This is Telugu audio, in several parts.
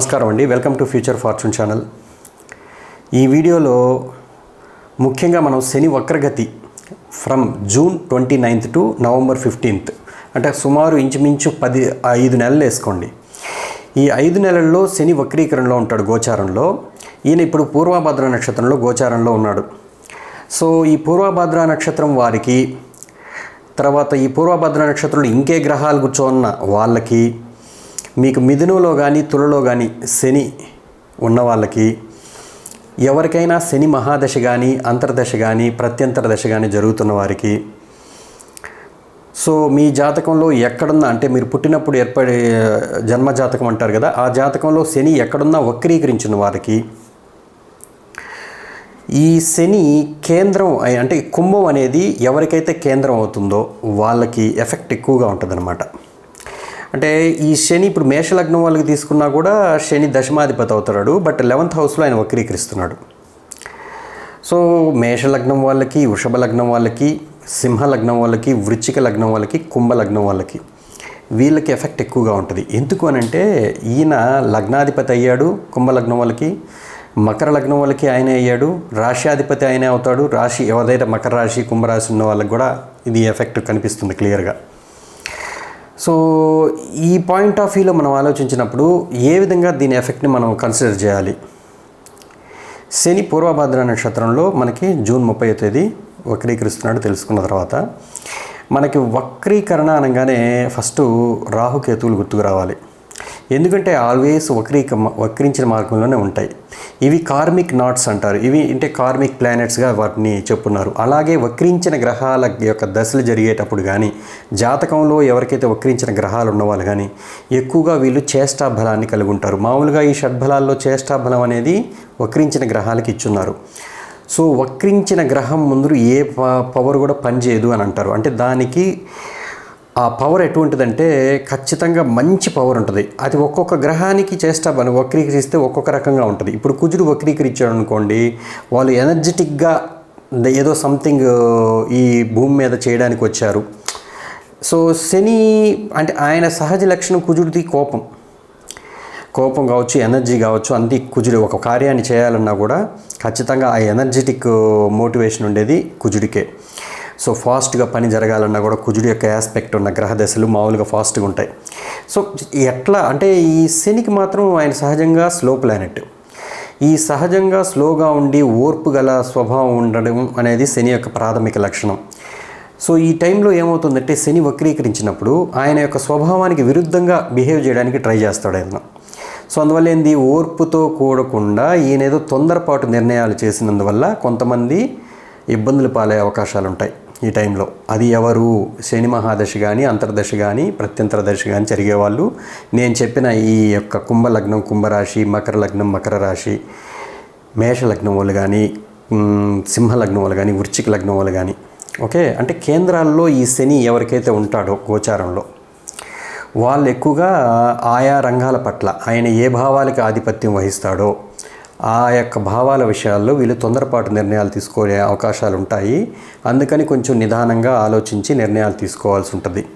నమస్కారం అండి. Welcome to future fortune channel. ఈ వీడియోలో ముఖ్యంగా మనం శని వక్రగతి from June twenty ninth to November fifteenth అంటే సుమారు ఇంచుమించు పది ఐదు నెలలు వేసుకోండి. ఈ ఐదు నెలల్లో శని వక్రీకరణలో ఉంటాడు గోచారంలో. ఈయన ఇప్పుడు పూర్వభద్ర నక్షత్రంలో గోచారంలో ఉన్నాడు. సో ఈ పూర్వభద్ర నక్షత్రం వారికి తర్వాత ఈ పూర్వభద్ర నక్షత్రంలో ఇంకే గ్రహాలు కూర్చోన్న వాళ్ళకి మీకు మిథునంలో కానీ తులలో కానీ శని ఉన్న వాళ్ళకి ఎవరికైనా శని మహాదశ కానీ అంతర్దశ కానీ ప్రత్యంతర దశ కానీ జరుగుతున్న వారికి సో మీ జాతకంలో ఎక్కడున్నా అంటే మీరు పుట్టినప్పుడు ఏర్పడే జన్మ జాతకం అంటారు కదా ఆ జాతకంలో శని ఎక్కడున్నా వక్రీకరించిన వారికి ఈ శని కేంద్రం అంటే కుంభం అనేది ఎవరికైతే కేంద్రం అవుతుందో వాళ్ళకి ఎఫెక్ట్ ఎక్కువగా ఉంటుందన్నమాట. అంటే ఈ శని ఇప్పుడు మేషలగ్నం వాళ్ళకి తీసుకున్నా కూడా శని దశమాధిపతి అవుతాడు బట్ లెవెంత్ హౌస్లో ఆయన వక్రీకరిస్తున్నాడు. సో మేషలగ్నం వాళ్ళకి వృషభ లగ్నం వాళ్ళకి సింహ లగ్నం వాళ్ళకి వృచ్చిక లగ్నం వాళ్ళకి కుంభ లగ్నం వాళ్ళకి వీళ్ళకి ఎఫెక్ట్ ఎక్కువగా ఉంటుంది. ఎందుకు అని అంటే ఈయన లగ్నాధిపతి అయ్యాడు కుంభ లగ్నం వాళ్ళకి మకర లగ్నం వాళ్ళకి ఆయనే అయ్యాడు రాశ్యాధిపతి ఆయనే అవుతాడు రాశి ఎవరైతే మకర రాశి కుంభరాశి ఉన్న వాళ్ళకి కూడా ఇది ఎఫెక్ట్ కనిపిస్తుంది క్లియర్గా సో ఈ పాయింట్ ఆఫ్ వ్యూలో మనం ఆలోచించినప్పుడు ఏ విధంగా దీని ఎఫెక్ట్ని మనం కన్సిడర్ చేయాలి? శని పూర్వభద్ర నక్షత్రంలో మనకి జూన్ ముప్పై తేదీ వక్రీకరిస్తున్నాడు తెలుసుకున్న తర్వాత. మనకి వక్రీకరణ అనగానే ఫస్ట్ రాహుకేతువులు గుర్తుకు రావాలి. ఎందుకంటే ఆల్వేస్ వక్రీక వక్రించిన మార్గంలోనే ఉంటాయి. ఇవి కార్మిక్ నాట్స్ అంటారు. ఇవి అంటే కార్మిక్ ప్లానెట్స్గా వాటిని చెప్పున్నారు. అలాగే వక్రించిన గ్రహాల యొక్క దశలు జరిగేటప్పుడు కానీ జాతకంలో ఎవరికైతే వక్రించిన గ్రహాలు ఉన్నవాళ్ళు కానీ ఎక్కువగా వీళ్ళు చేష్టా బలాన్ని కలిగి ఉంటారు. మామూలుగా ఈ షడ్బలాల్లో చేష్టా బలం అనేది వక్రించిన గ్రహాలకు ఇచ్చున్నారు. సో వక్రించిన గ్రహం ముందు ఏ పవర్ కూడా పనిచేయదు అని అంటారు. అంటే దానికి ఆ పవర్ ఎటువంటిదంటే ఖచ్చితంగా మంచి పవర్ ఉంటుంది. అది ఒక్కొక్క గ్రహానికి చేస్తా బలం వక్రీకరిస్తే ఒక్కొక్క రకంగా ఉంటుంది. ఇప్పుడు కుజుడు వక్రీకరించాడు అనుకోండి వాళ్ళు ఎనర్జెటిక్గా ఏదో సంథింగ్ ఈ భూమి మీద చేయడానికి వచ్చారు. సో శని అంటే ఆయన సహజ లక్షణం కుజుడిది కోపం. కోపం కావచ్చు ఎనర్జీ కావచ్చు అంది కుజుడు ఒక కార్యాన్ని చేయాలన్నా కూడా ఖచ్చితంగా ఆ ఎనర్జెటిక్ మోటివేషన్ ఉండేది కుజుడికే. సో ఫాస్ట్గా పని జరగాలన్నా కూడా కుజుడి యొక్క ఆస్పెక్ట్ ఉన్న గ్రహ దశలు మామూలుగా ఫాస్ట్గా ఉంటాయి. సో ఎట్లా అంటే ఈ శనికి మాత్రం ఆయన సహజంగా స్లో ప్లానెట్ ఈ సహజంగా స్లోగా ఉండి ఓర్పు గల స్వభావం ఉండడం అనేది శని యొక్క ప్రాథమిక లక్షణం. సో ఈ టైంలో ఏమవుతుందంటే శని వక్రీకరించినప్పుడు ఆయన యొక్క స్వభావానికి విరుద్ధంగా బిహేవ్ చేయడానికి ట్రై చేస్తాడు ఆయన. సో అందువల్ల ఏంది? ఓర్పుతో కూడకుండా ఈయన ఏదో తొందరపాటు నిర్ణయాలు చేసినందువల్ల కొంతమంది ఇబ్బందులు పాలే అవకాశాలు ఉంటాయి ఈ టైంలో. అది ఎవరు? శని మహాదశ కానీ అంతర్దశ కానీ ప్రత్యంతర దశ కానీ జరిగేవాళ్ళు. నేను చెప్పిన ఈ యొక్క కుంభలగ్నం కుంభరాశి మకర లగ్నం మకర రాశి మేషలగ్నం వాళ్ళు కానీ సింహలగ్నం సింహ వాళ్ళు కానీ వృచ్చిక లగ్నం వాళ్ళు కానీ ఓకే? అంటే కేంద్రాల్లో ఈ శని ఎవరికైతే ఉంటాడో గోచారంలో వాళ్ళు ఎక్కువగా ఆయా రంగాల పట్ల ఆయన ఏ భావాలకి ఆధిపత్యం వహిస్తాడో ఆ యొక్క భావాల విషయాల్లో వీళ్ళు తొందరపాటు నిర్ణయాలు తీసుకునే అవకాశాలు ఉంటాయి అందుకని కొంచెం నిదానంగా ఆలోచించి నిర్ణయాలు తీసుకోవాల్సి ఉంటుంది.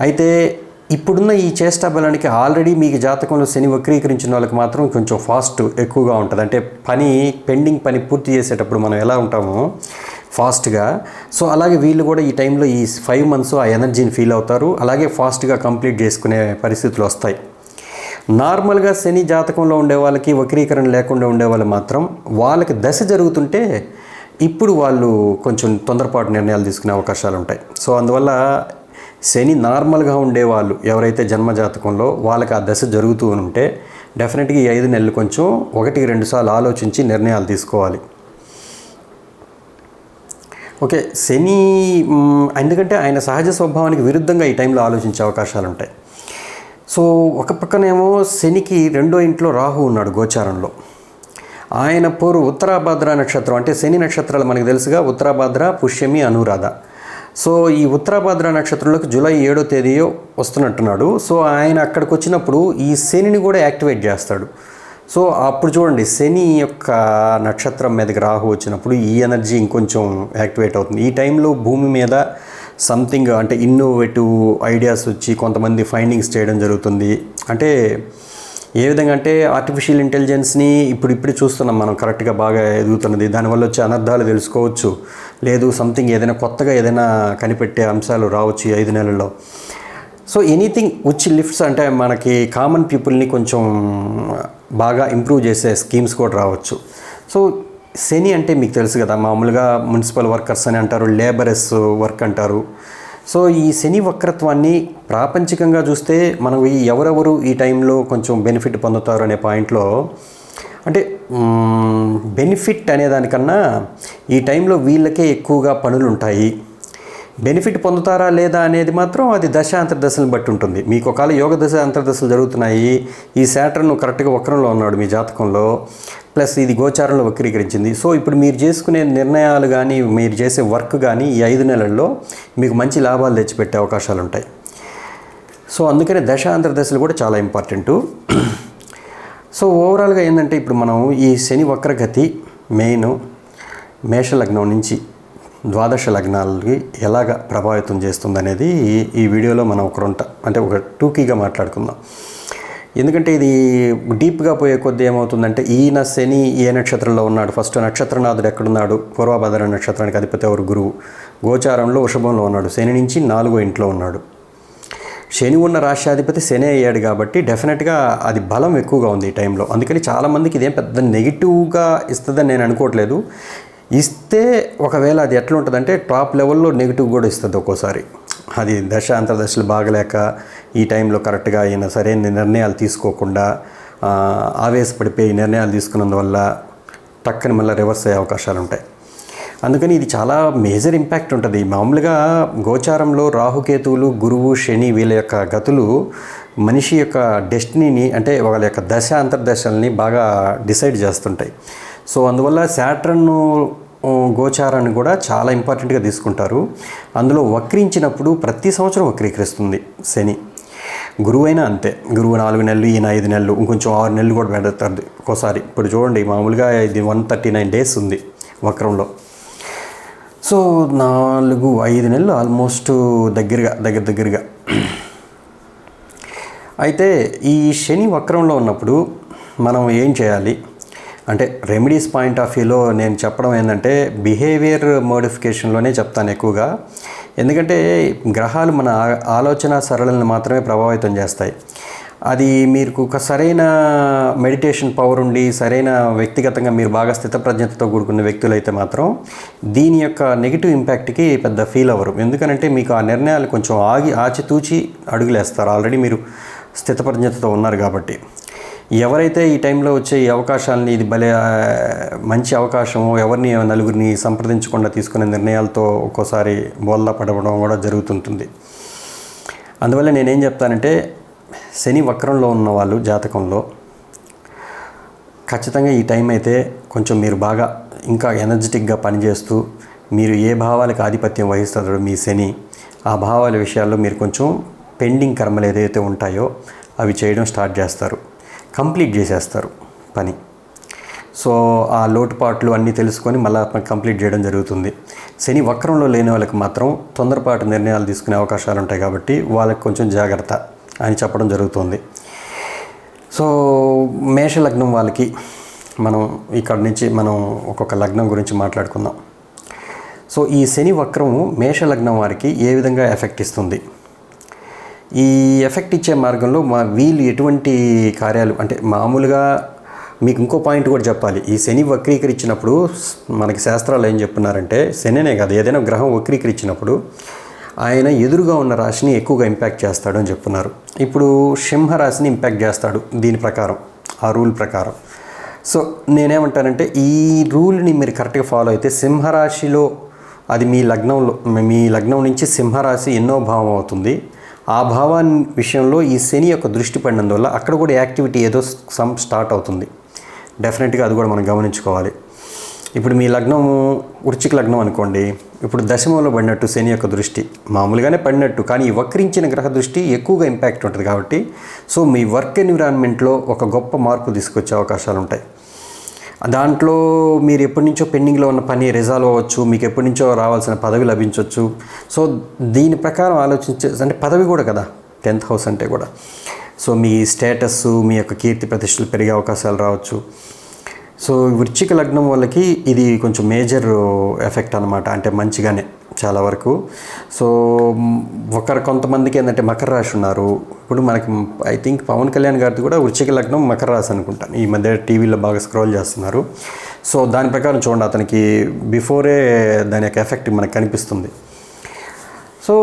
అయితే ఇప్పుడున్న ఈ చేష్టా బలానికి ఆల్రెడీ మీకు జాతకంలో శని వక్రీకరించిన వాళ్ళకి మాత్రం కొంచెం ఫాస్ట్ ఎక్కువగా ఉంటుంది. అంటే పని పెండింగ్ పని పూర్తి చేసేటప్పుడు మనం ఎలా ఉంటామో ఫాస్ట్గా. సో అలాగే వీళ్ళు కూడా ఈ టైంలో ఈ ఫైవ్ మంత్స్ ఆ ఎనర్జీని ఫీల్ అవుతారు. అలాగే ఫాస్ట్గా కంప్లీట్ చేసుకునే పరిస్థితులు వస్తాయి. నార్మల్గా శని జాతకంలో ఉండే వాళ్ళకి వక్రీకరణ లేకుండా ఉండే వాళ్ళు మాత్రం వాళ్ళకి దశ జరుగుతుంటే ఇప్పుడు వాళ్ళు కొంచెం తొందరపాటు నిర్ణయాలు తీసుకునే అవకాశాలు ఉంటాయి. సో అందువల్ల శని నార్మల్గా ఉండేవాళ్ళు ఎవరైతే జన్మ జాతకంలో వాళ్ళకి ఆ దశ జరుగుతూ ఉంటే డెఫినెట్గా ఈ ఐదు నెలలు కొంచెం ఒకటి రెండు సార్లు ఆలోచించి నిర్ణయాలు తీసుకోవాలి. ఓకే శని ఎందుకంటే ఆయన సహజ స్వభావానికి విరుద్ధంగా ఈ టైంలో ఆలోచించే అవకాశాలు ఉంటాయి. సో ఒక పక్కనేమో శనికి రెండో ఇంట్లో రాహు ఉన్నాడు గోచారంలో. ఆయన పూర్వ ఉత్తరాభద్ర నక్షత్రం. అంటే శని నక్షత్రాలు మనకు తెలుసుగా ఉత్తరాభద్ర పుష్యమి అనురాధ. సో ఈ ఉత్తరాభద్ర నక్షత్రంలోకి జూలై ఏడో తేదీయో వస్తున్నట్టున్నాడు. సో ఆయన అక్కడికి వచ్చినప్పుడు ఈ శనిని కూడా యాక్టివేట్ చేస్తాడు. సో అప్పుడు చూడండి శని యొక్క నక్షత్రం మీదకి రాహు వచ్చినప్పుడు ఈ ఎనర్జీ ఇంకొంచెం యాక్టివేట్ అవుతుంది. ఈ టైంలో భూమి మీద సంథింగ్ అంటే ఇన్నోవేటివ్ ఐడియాస్ వచ్చి కొంతమంది ఫైండింగ్స్ చేయడం జరుగుతుంది. అంటే ఏ విధంగా అంటే ఆర్టిఫిషియల్ ఇంటెలిజెన్స్ని ఇప్పుడు ఇప్పుడు చూస్తున్నాం మనం కరెక్ట్గా బాగా ఎదుగుతున్నది. దానివల్ల వచ్చే అనర్థాలు తెలుసుకోవచ్చు. లేదు సంథింగ్ ఏదైనా కొత్తగా ఏదైనా కనిపెట్టే అంశాలు రావచ్చు ఈ ఐదు నెలల్లో. సో ఎనీథింగ్ వచ్చి లిఫ్ట్స్ అంటే మనకి కామన్ పీపుల్ని కొంచెం బాగా ఇంప్రూవ్ చేసే స్కీమ్స్ కూడా రావచ్చు. సో శని అంటే మీకు తెలుసు కదా మామూలుగా మున్సిపల్ వర్కర్స్ అని అంటారు లేబరర్స్ వర్క్ అంటారు. సో ఈ శని వక్రత్వాన్ని ప్రాపంచికంగా చూస్తే మనం ఎవరెవరు ఈ టైంలో కొంచెం బెనిఫిట్ పొందుతారు అనే పాయింట్లో అంటే బెనిఫిట్ అనే దానికన్నా ఈ టైంలో వీళ్ళకే ఎక్కువగా పనులు ఉంటాయి. బెనిఫిట్ పొందుతారా లేదా అనేది మాత్రం అది దశ అంతర్దశలను బట్టి ఉంటుంది. మీకు ఒకవేళ యోగ దశ అంతర్దశలు జరుగుతున్నాయి ఈ శాటర్ను కరెక్ట్గా వక్రంలో ఉన్నాడు మీ జాతకంలో ప్లస్ ఇది గోచారంలో వక్రీకరించింది. సో ఇప్పుడు మీరు చేసుకునే నిర్ణయాలు కానీ మీరు చేసే వర్క్ కానీ ఈ ఐదు నెలల్లో మీకు మంచి లాభాలు తెచ్చిపెట్టే అవకాశాలు ఉంటాయి సో అందుకనే దశాంతర దశలు కూడా చాలా ఇంపార్టెంటు. సో ఓవరాల్గా ఏంటంటే ఇప్పుడు మనం ఈ శని వక్రగతి మెయిన్ మేషలగ్నం నుంచి ద్వాదశ లగ్నాలకి ఎలాగ ప్రభావితం చేస్తుంది అనేది ఈ వీడియోలో మనం ఒక రొంట అంటే ఒక టూకీగా మాట్లాడుకుందాం. ఎందుకంటే ఇది డీప్గా పోయే కొద్దీ ఏమవుతుందంటే ఈయన శని ఏ నక్షత్రంలో ఉన్నాడు? ఫస్ట్ నక్షత్రనాథుడు ఎక్కడున్నాడు? పూర్వభద్ర నక్షత్రానికి అధిపతి ఎవరు? గురువు. గోచారంలో వృషభంలో ఉన్నాడు. శని నుంచి నాలుగో ఇంట్లో ఉన్నాడు. శని ఉన్న రాష్ట్రాధిపతి శని అయ్యాడు కాబట్టి డెఫినెట్గా అది బలం ఎక్కువగా ఉంది ఈ టైంలో. అందుకని చాలామందికి ఇదేం పెద్ద నెగిటివ్గా ఇస్తుందని నేను అనుకోవట్లేదు. ఇస్తే ఒకవేళ అది ఎట్లా ఉంటుందంటే టాప్ లెవెల్లో నెగిటివ్ కూడా ఇస్తుంది ఒక్కోసారి. అది దశ అంతర్దశలు బాగలేక ఈ టైంలో కరెక్ట్గా ఆయన సరైన నిర్ణయాలు తీసుకోకుండా ఆవేశపడిపోయి నిర్ణయాలు తీసుకున్నందువల్ల టక్కని మళ్ళీ రివర్స్ అయ్యే అవకాశాలు ఉంటాయి అందుకని ఇది చాలా మేజర్ ఇంపాక్ట్ ఉంటుంది. మామూలుగా గోచారంలో రాహుకేతువులు గురువు శని వీళ్ళ యొక్క గతులు మనిషి యొక్క డెస్టినీని అంటే వాళ్ళ యొక్క దశ అంతర్దశల్ని బాగా డిసైడ్ చేస్తుంటాయి. సో అందువల్ల శాట్రన్ గోచారాన్ని కూడా చాలా ఇంపార్టెంట్గా తీసుకుంటారు. అందులో వక్రించినప్పుడు ప్రతి సంవత్సరం వక్రీకరిస్తుంది శని. గురువు అయినా అంతే. గురువు నాలుగు నెలలు ఈయన ఐదు నెలలు ఇంకొంచెం ఆరు నెలలు కూడా పెడతారు ఒక్కోసారి. ఇప్పుడు చూడండి మామూలుగా ఇది వన్ థర్టీ నైన్ డేస్ ఉంది వక్రంలో. సో నాలుగు ఐదు నెలలు ఆల్మోస్ట్ దగ్గరగా దగ్గర దగ్గరగా. అయితే ఈ శని వక్రంలో ఉన్నప్పుడు మనం ఏం చేయాలి? అంటే రెమెడీస్ పాయింట్ ఆఫ్ వ్యూలో నేను చెప్పడం ఏంటంటే బిహేవియర్ మోడిఫికేషన్లోనే చెప్తాను ఎక్కువగా. ఎందుకంటే గ్రహాలు మన ఆ- ఆలోచన సరళలను మాత్రమే ప్రభావితం చేస్తాయి. అది మీకు ఒక సరైన మెడిటేషన్ పవర్ ఉండి సరైన వ్యక్తిగతంగా మీరు బాగా స్థితప్రజ్ఞతతో కూడుకున్న వ్యక్తులైతే మాత్రం దీని యొక్క నెగిటివ్ ఇంపాక్ట్కి పెద్ద ఫీల్ అవ్వరు. ఎందుకనంటే మీకు ఆ నిర్ణయాలు కొంచెం ఆగి ఆచితూచి అడుగులేస్తారు. ఆల్రెడీ మీరు స్థితప్రజ్ఞతతో ఉన్నారు కాబట్టి. ఎవరైతే ఈ టైంలో వచ్చే ఈ అవకాశాలని ఇది భలే మంచి అవకాశము ఎవరిని నలుగురిని సంప్రదించకుండా తీసుకునే నిర్ణయాలతో ఒక్కోసారి బోల్లా పడవడం కూడా జరుగుతుంటుంది. అందువల్ల నేనేం చెప్తానంటే శని వక్రంలో ఉన్న వాళ్ళు జాతకంలో ఖచ్చితంగా ఈ టైం అయితే కొంచెం మీరు బాగా ఇంకా ఎనర్జెటిక్గా పనిచేస్తూ మీరు ఏ భావాలకు ఆధిపత్యం వహిస్తారో మీ శని ఆ భావాల విషయాల్లో మీరు కొంచెం పెండింగ్ కర్మలు ఏదైతే ఉంటాయో అవి చేయడం స్టార్ట్ చేస్తారు. కంప్లీట్ చేసేస్తారు పని. సో ఆ లోటుపాట్లు అన్నీ తెలుసుకొని మళ్ళీ కంప్లీట్ చేయడం జరుగుతుంది. శని వక్రంలో లేని వాళ్ళకి మాత్రం తొందరపాటు నిర్ణయాలు తీసుకునే అవకాశాలు ఉంటాయి కాబట్టి వాళ్ళకి కొంచెం జాగ్రత్త అని చెప్పడం జరుగుతుంది. సో మేష లగ్నం వాళ్ళకి మనం ఇక్కడ నుంచి మనం ఒక్కొక్క లగ్నం గురించి మాట్లాడుకుందాం. సో ఈ శని వక్రము మేష లగ్నం వారికి ఏ విధంగా ఎఫెక్ట్ ఇస్తుంది? ఈ ఎఫెక్ట్ ఇచ్చే మార్గంలో మా వీళ్ళు ఎటువంటి కార్యాలు అంటే మామూలుగా మీకు ఇంకో పాయింట్ కూడా చెప్పాలి. ఈ శని వక్రీకరించినప్పుడు మనకి శాస్త్రాలు ఏం చెప్తున్నారంటే శనినే కాదు ఏదైనా గ్రహం వక్రీకరించినప్పుడు ఆయన ఎదురుగా ఉన్న రాశిని ఎక్కువగా ఇంపాక్ట్ చేస్తాడు అని చెప్తున్నారు. ఇప్పుడు సింహ రాశిని ఇంపాక్ట్ చేస్తాడు దీని ప్రకారం ఆ రూల్ ప్రకారం. సో నేనేమంటానంటే ఈ రూల్ని మీరు కరెక్ట్గా ఫాలో అయితే సింహరాశిలో అది మీ లగ్నంలో మీ లగ్నం నుంచి సింహరాశి ఎన్నో భావం అవుతుంది. ఆ భావాన్ని విషయంలో ఈ శని యొక్క దృష్టి పడినందువల్ల అక్కడ కూడా యాక్టివిటీ ఏదో సమ్ స్టార్ట్ అవుతుంది. డెఫినెట్గా అది కూడా మనం గమనించుకోవాలి. ఇప్పుడు మీ లగ్నం వృచ్చిక లగ్నం అనుకోండి. ఇప్పుడు దశమంలో పడినట్టు శని యొక్క దృష్టి మామూలుగానే పడినట్టు కానీ ఈ వక్రించిన గ్రహ దృష్టి ఎక్కువగా ఇంపాక్ట్ ఉంటుంది కాబట్టి సో మీ వర్క్ ఎన్విరాన్మెంట్లో ఒక గొప్ప మార్పు తీసుకొచ్చే అవకాశాలు ఉంటాయి దాంట్లో మీరు ఎప్పటి నుంచో పెండింగ్లో ఉన్న పని రిజాల్వ్ అవ్వచ్చు మీకు ఎప్పటి నుంచో రావాల్సిన పదవి లభించవచ్చు. సో దీని ప్రకారం ఆలోచించే అంటే పదవి కూడా కదా టెన్త్ హౌస్ అంటే కూడా. సో మీ స్టేటస్ మీ యొక్క కీర్తి ప్రతిష్టలు పెరిగే అవకాశాలు రావచ్చు. సో వృచ్చిక లగ్నం వాళ్ళకి ఇది కొంచెం మేజర్ ఎఫెక్ట్ అనమాట అంటే మంచిగానే. చాలా వరకు. సో ఒకరు కొంతమందికి ఏంటంటే మకర రాశి ఉన్నారు. ఇప్పుడు మనకి ఐ థింక్ పవన్ కళ్యాణ్ గారిది కూడా వృచ్చిక లగ్నం మకర రాశి అనుకుంటాను. ఈ మధ్య టీవీలో బాగా స్క్రోల్ చేస్తున్నారు. సో దాని ప్రకారం చూడండి అతనికి బిఫోరే దాని యొక్క ఎఫెక్ట్ మనకు కనిపిస్తుంది. సో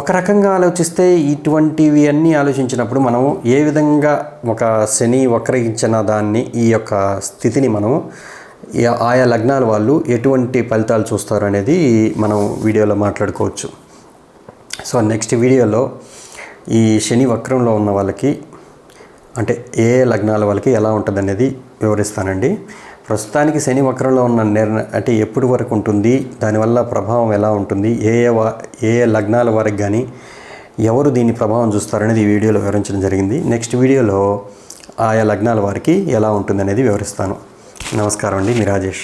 ఒక రకంగా ఆలోచిస్తే ఇటువంటివి అన్నీ ఆలోచించినప్పుడు మనం ఏ విధంగా ఒక శని వక్రగించిన దాన్ని ఈ యొక్క స్థితిని మనం ఆయా లగ్నాల వాళ్ళు ఎటువంటి ఫలితాలు చూస్తారు అనేది మనం వీడియోలో మాట్లాడుకోవచ్చు. సో నెక్స్ట్ వీడియోలో ఈ శని వక్రంలో ఉన్న వాళ్ళకి అంటే ఏ లగ్నాల వాళ్ళకి ఎలా ఉంటుంది అనేది వివరిస్తానండి. ప్రస్తుతానికి శని వక్రంలో ఉన్న నిర్ణయం అంటే ఎప్పుడు వరకు ఉంటుంది దానివల్ల ప్రభావం ఎలా ఉంటుంది ఏ ఏ వా ఏ ఏ లగ్నాల వారికి కానీ ఎవరు దీని ప్రభావం చూస్తారనేది ఈ వీడియోలో వివరించడం జరిగింది. నెక్స్ట్ వీడియోలో ఆయా లగ్నాల వారికి ఎలా ఉంటుంది అనేది వివరిస్తాను. నమస్కారం అండి మీ రాజేష్.